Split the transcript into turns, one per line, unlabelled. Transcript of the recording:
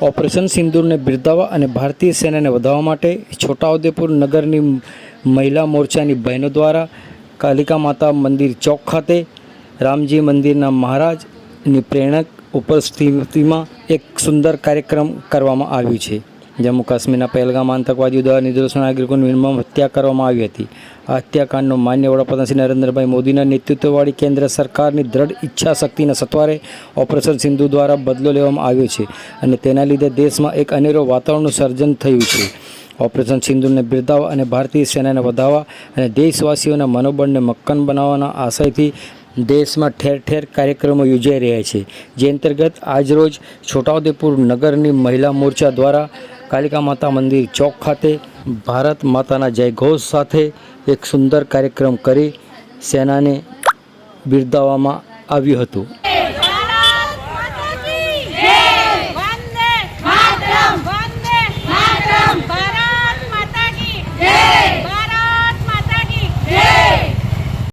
Operation સિંદૂરને બિરદાવવા અને ભારતીય સેનાને વધારવા માટે છોટાઉદેપુર નગરની મહિલા મોરચાની બહેનો દ્વારા કાલિકા માતા મંદિર ચોક ખાતે રામજી મંદિરના મહારાજની પ્રેરણક ઉપસ્થિતિમાં એક સુંદર કાર્યક્રમ કરવામાં આવ્યું છે. જમ્મુ કાશ્મીરના પહેલગામ આતંકવાદીઓ દ્વારા નિદર્શન નાગરિકોની નિર્મમ હત્યા કરવામાં આવી હતી. આ હત્યાકાંડનો માન્ય વડાપ્રધાન શ્રી નરેન્દ્રભાઈ મોદીના નેતૃત્વવાળી કેન્દ્ર સરકારની દ્રઢ ઈચ્છા શક્તિના સત્વારે ઓપરેશન સિંધુ દ્વારા બદલો લેવામાં આવ્યો છે અને તેના લીધે દેશમાં એક અનેરો વાતાવરણનું સર્જન થયું છે. ઓપરેશન સિંધુને બિરદાવવા અને ભારતીય સેનાને વધાવવા અને દેશવાસીઓના મનોબળને મક્કન બનાવવાના આશયથી દેશમાં ઠેર ઠેર કાર્યક્રમો યોજાઈ રહ્યા છે. જે અંતર્ગત આજરોજ છોટાઉદેપુર નગરની મહિલા મોરચા દ્વારા કાલિકા માતા મંદિર ચોક ખાતે ભારત માતાના જયઘોષ સાથે એક સુંદર કાર્યક્રમ કરી સેનાને બિરદાવવામાં આવ્યું હતું.